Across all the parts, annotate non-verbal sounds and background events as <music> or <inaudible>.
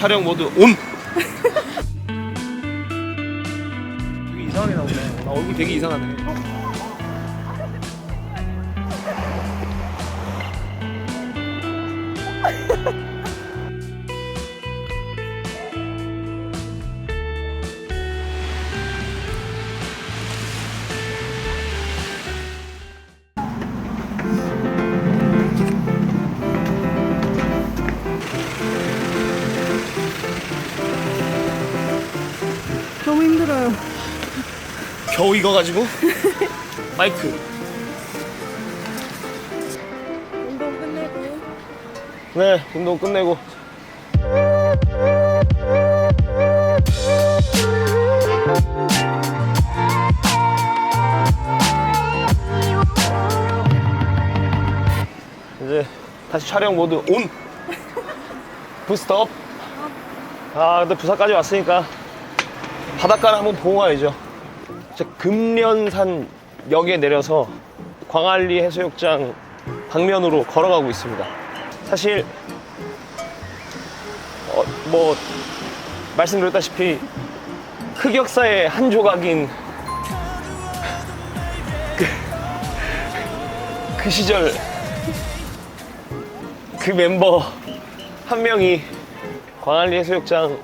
촬영 모드 온. 되게 이상하게 나오네. 나 얼굴 되게 이상하네. 너무 힘들어요. 겨우 익어가지고 <laughs> 마이크. 운동 끝내고 네, 운동 끝내고. 이제 다시 촬영 모드 온. 부스트 업. 아, 근데 부산까지 왔으니까 바닷가를 한번 보고 가야죠. 금련산 역에 내려서 광안리 해수욕장 방면으로 걸어가고 있습니다. 사실 어, 뭐 말씀드렸다시피 흑역사의 한 조각인 그, 그 시절 그 멤버 한 명이 광안리 해수욕장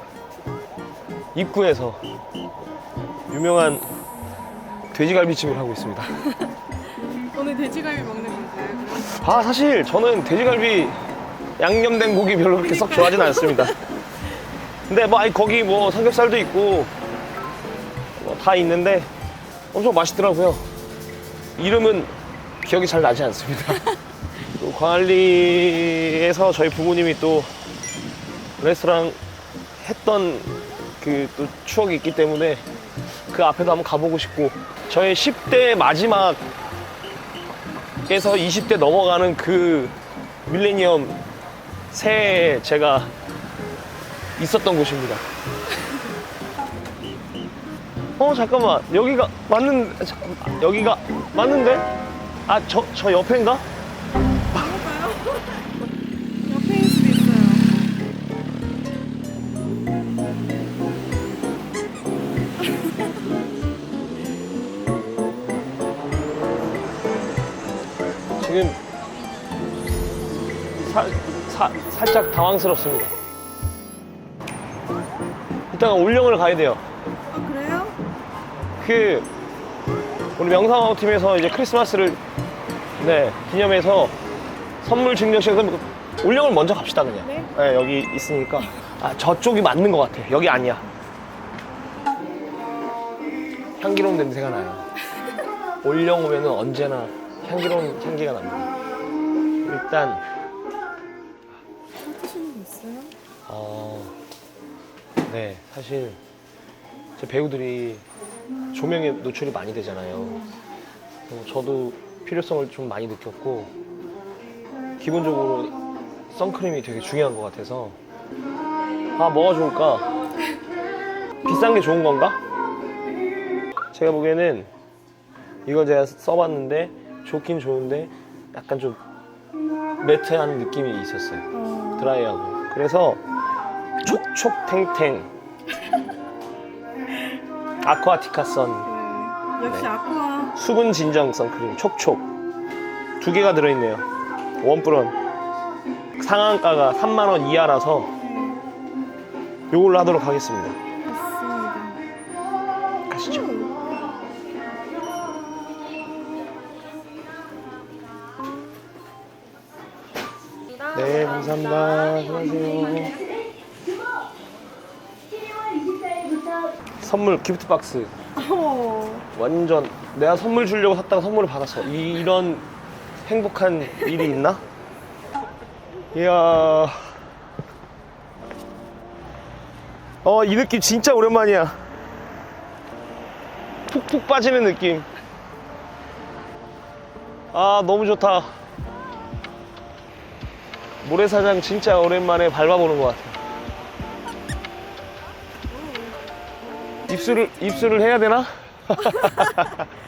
입구에서 유명한 돼지갈비집을 하고 있습니다. <laughs> 오늘 돼지갈비 먹는 건가요? 아 사실 저는 돼지갈비 양념된 고기 별로 그렇게 썩 좋아하진 않습니다. 근데 뭐 아니 거기 뭐 삼겹살도 있고 뭐 다 있는데 엄청 맛있더라고요. 이름은 기억이 잘 나지 않습니다. <laughs> 또 광안리에서 저희 부모님이 또 레스토랑 했던 그 또 추억이 있기 때문에 그 앞에도 한번 가보고 싶고 저의 10대 마지막 에서 20대 넘어가는 그 밀레니엄 새해에 제가 있었던 곳입니다. <laughs> 어 잠깐만 여기가 맞는 자, 여기가 맞는데? 아 저 저 옆인가? 사, 사, 살짝 당황스럽습니다. 이따가 올영을 가야 돼요. 아 그래요? 그 우리 명상하우 팀에서 이제 크리스마스를 네 기념해서 선물 증정식 그럼 올영을 먼저 갑시다 그냥. 네. 여기 있으니까 아 저쪽이 맞는 것 같아. 여기 아니야. 향기로운 냄새가 나요. <laughs> 올영 오면은 언제나 향기로운 향기가 납니다. 일단 네, 사실 제 배우들이 조명에 노출이 많이 되잖아요. 어, 저도 필요성을 좀 많이 느꼈고 기본적으로 선크림이 되게 중요한 것 같아서 아 뭐가 좋을까? 비싼 게 좋은 건가? 제가 보기에는 이거 제가 써봤는데 좋긴 좋은데 약간 좀 매트한 느낌이 있었어요. 어, 드라이하고 그래서 촉촉탱탱. 아쿠아티카 선. 네. 역시 네. 아쿠아. 수분 진정 선크림 촉촉. 두 개가 들어있네요. 원뿔원. 상한가가 3만원 이하라서 요걸로 하도록 하겠습니다. 맞습니다. 가시죠. 네 감사합니다. 안녕하세요 선물 기프트 박스 어, 완전 내가 선물 주려고 샀다가 선물을 받았어. 이, 이런 행복한 일이 있나? 이야. 어, 이 느낌 진짜 오랜만이야. 푹푹 빠지는 느낌. 아, 너무 좋다. 모래사장 진짜 오랜만에 밟아보는 것 같아. 입술을, 입술을 해야 되나? <laughs>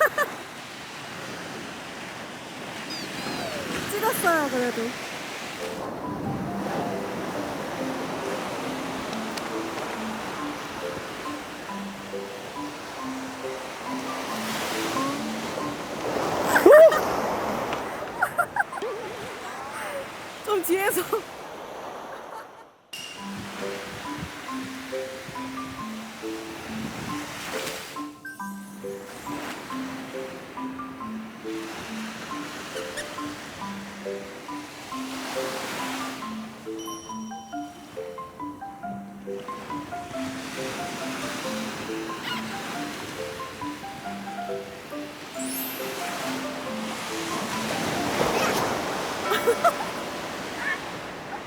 <laughs> 찍었어요 그래도.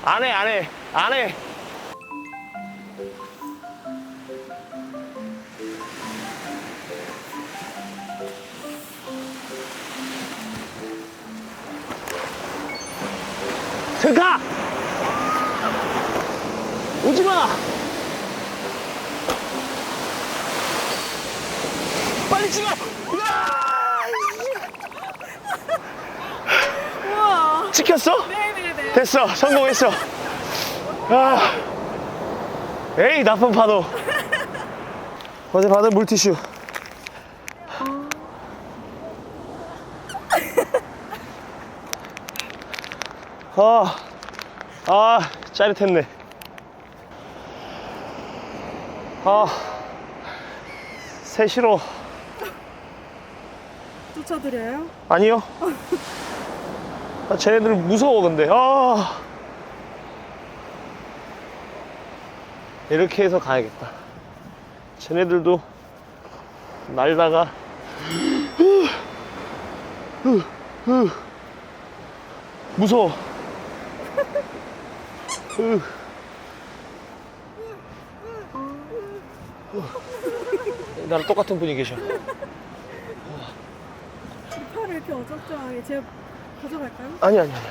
안 해, 안 해, 안 해. 들어가! 오지 마! 빨리 찍어! 으아! 우와. 찍혔어? 네네네. 됐어 성공했어. 아. 에이 나쁜 파도. 어제 받은 물티슈. 아, 아 짜릿했네. 아 새시로 쫓아드려요? 아니요 <laughs> 아, 쟤네들 무서워 근데. 아. 이렇게 해서 가야겠다. 쟤네들도 날다가. 무서워. 나랑 똑같은 분이 계셔. 팔을 이렇게 어정쩡하게 제 가 가져갈까요? 아니 아니 아니.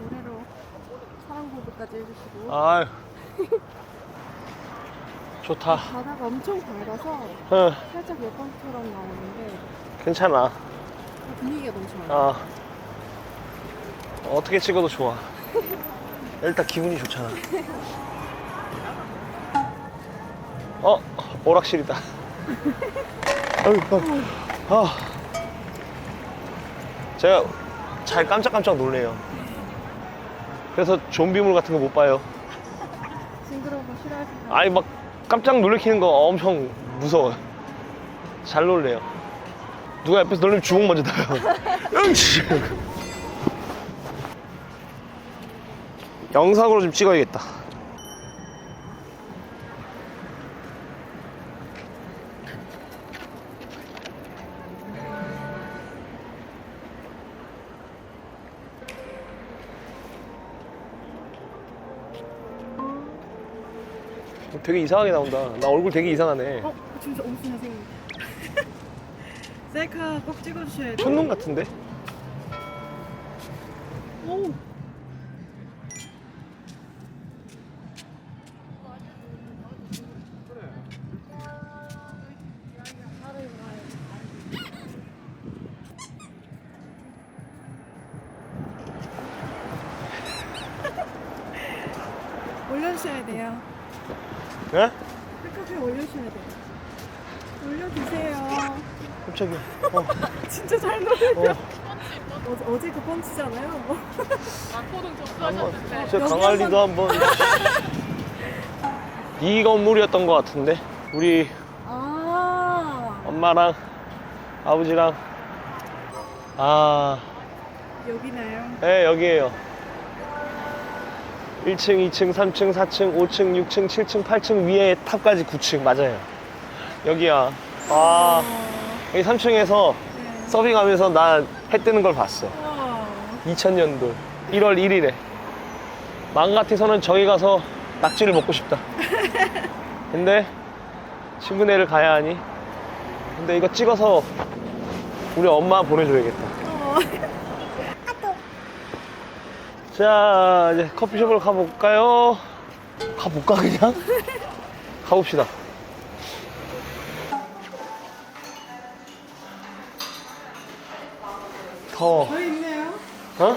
노래로 사랑 고백까지 해주시고. 아 <laughs> 좋다. 바다가 엄청 밝아서 어, 살짝 옆방처럼 나오는데 괜찮아. 분위기가 너무 좋아요. 아. 어떻게 찍어도 좋아. <laughs> 일단 기분이 좋잖아. 어 오락실이다. <laughs> 아유, 아, 아. 제가 잘 깜짝깜짝 놀래요. 그래서 좀비물 같은 거 못 봐요. 징그러운 거 싫어하시나요? 아니 막 깜짝 놀래키는 거 엄청 무서워요. 잘 놀래요. 누가 옆에서 놀리면 주먹 먼저 나요. 으이씨. <laughs> 영상으로 좀 찍어야겠다 되게 이상하게 나온다 나 얼굴 되게 이상하네 어? 진짜 엄청 잘생긴 <laughs> 셀카 꼭 찍어주셔야 돼요. 촌놈 같은데? 오! <laughs> 올려주셔야 돼요. 예? 셀카에 올려주셔야 돼요. 올려주세요. 깜짝이야 <laughs> 어, 진짜 잘 노래요. 어. 어제, 어제 그 펀치잖아요. 한번 제 강할리도 한번 이 건물이었던 것 같은데 우리 아, 엄마랑 아버지랑 아, 여기나요? 네 여기에요 1층, 2층, 3층, 4층, 5층, 6층, 7층, 8층 위에 탑까지 9층. 맞아요. 여기야. 아 여기 3층에서 네. 서빙하면서 나 해 뜨는 걸 봤어. 와. 2000년도. 1월 1일에. 마음 같아서는 저기 가서 낙지를 먹고 싶다. <laughs> 근데 친구네를 가야 하니? 근데 이거 찍어서 우리 엄마 보내줘야겠다. 어. 자 이제 커피숍으로 가볼까요? 가볼까 그냥? <laughs> 가봅시다 더워 저희 있네요. 어?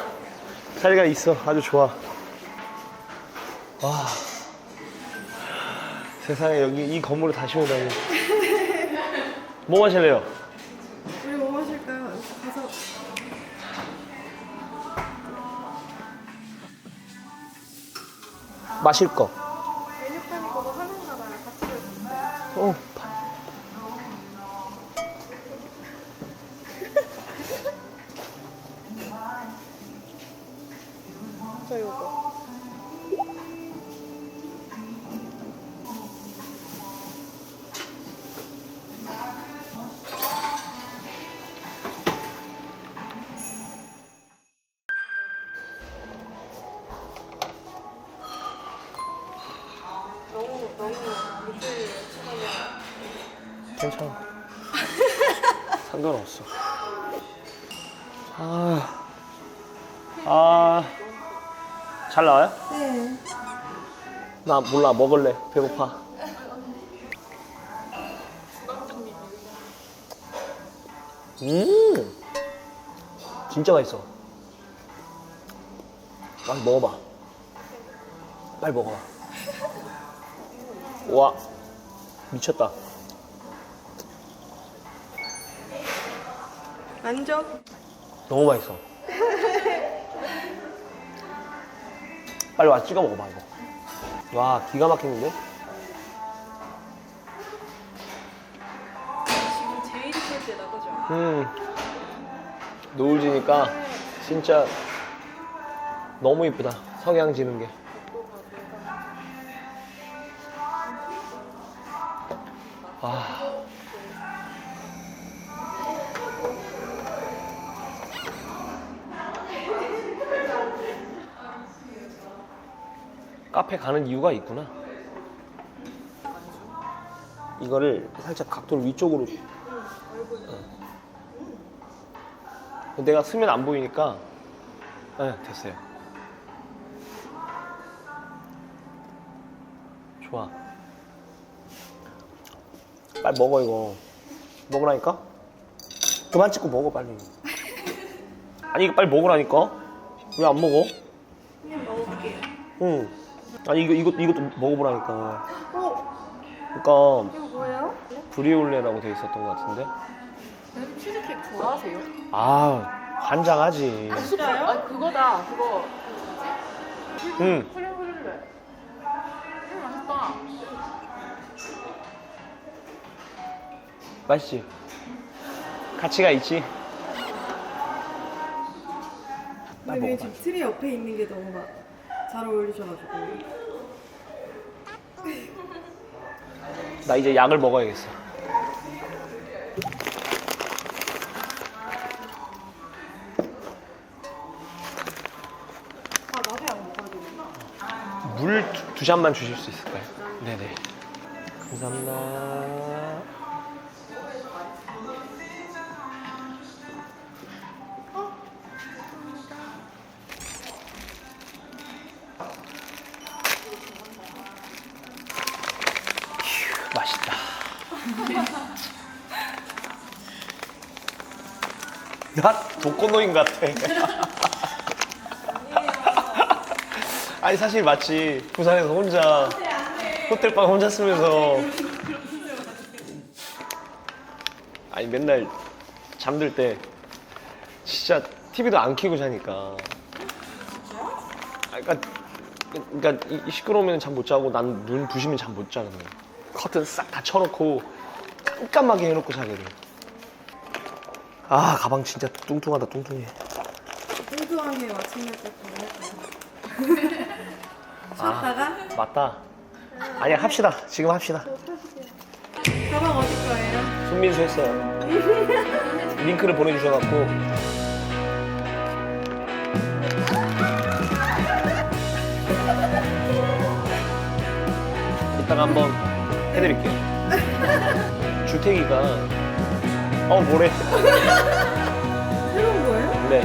자리가 있어. 아주 좋아. 와. 세상에 여기 이 건물을 다시 오다니. <laughs> 뭐 마실래요? 우리 뭐 마실까요? 가서 마실 거. 메뉴판이 그거 하는가 봐요. 같이 들어 괜찮아. <laughs> 상관없어. 아. 아. 잘 나와요? 네. 나 몰라. 먹을래. 배고파. 음. 진짜 맛있어. 빨리 먹어봐. 빨리 먹어봐. 와. 미쳤다. 앉아. 너무 맛있어. 빨리 와 찍어 먹어봐 이거. 와 기가 막히는데? 지금 제일 있을 때다 그죠? 음 노을 지니까 진짜 너무 이쁘다. 석양 지는 게. 아. 카페 가는 이유가 있구나. 이거를 살짝 각도를 위쪽으로. 어. 내가 쓰면 안 보이니까. 네, 됐어요. 좋아. 빨리 먹어 이거. 먹으라니까? 그만 찍고 먹어 빨리. 아니 이거 빨리 먹으라니까? 왜 안 먹어? 그냥 먹을게요. 응. 아니 이거 이거 이것도 먹어보라니까. 어? 그러니까 이거 뭐예요? 브리올레라고 돼 있었던 것 같은데. 쌤 치즈케이크 좋아하세요? 아 환장하지. 진짜요? 아 그거다 그거 응. 크림 브릴레 음 맛있다 맛있지. 가치가 있지. 근데 왜 지금 트리 옆에 있는 게 너무 막 잘 어울리셔가지고. 나 이제 약을 먹어야겠어. 물 두 잔만 주실 수 있을까요? 네네. 감사합니다. 나 독거노인 같아. <laughs> 아니 사실 마치 부산에서 혼자 호텔방 혼자 쓰면서. 아니 맨날 잠들 때 진짜 TV도 안 켜고 자니까. 아, 그러니까 그러니까 이- 이 시끄러우면 잠 못 자고 난 눈 부시면 잠 못 자거든 커튼 싹 다 쳐놓고 깜깜하게 해놓고 자게 돼 아 가방 진짜 뚱뚱하다 뚱뚱해 뚱뚱하게 마침내 때 보낼까요? 쉬었다가 맞다 아니야 합시다 지금 합시다 가방 어디 거예요? 손민수 했어요. 링크를 보내주셔갖고. 이따가 한번 해드릴게요. <laughs> 주택이가, 어, 뭐래. 새로운 거예요? 네.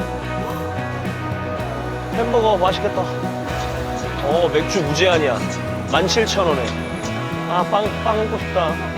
햄버거 맛있겠다. 어, 맥주 무제한이야. 17,000원에. 아, 빵, 빵 먹고 싶다.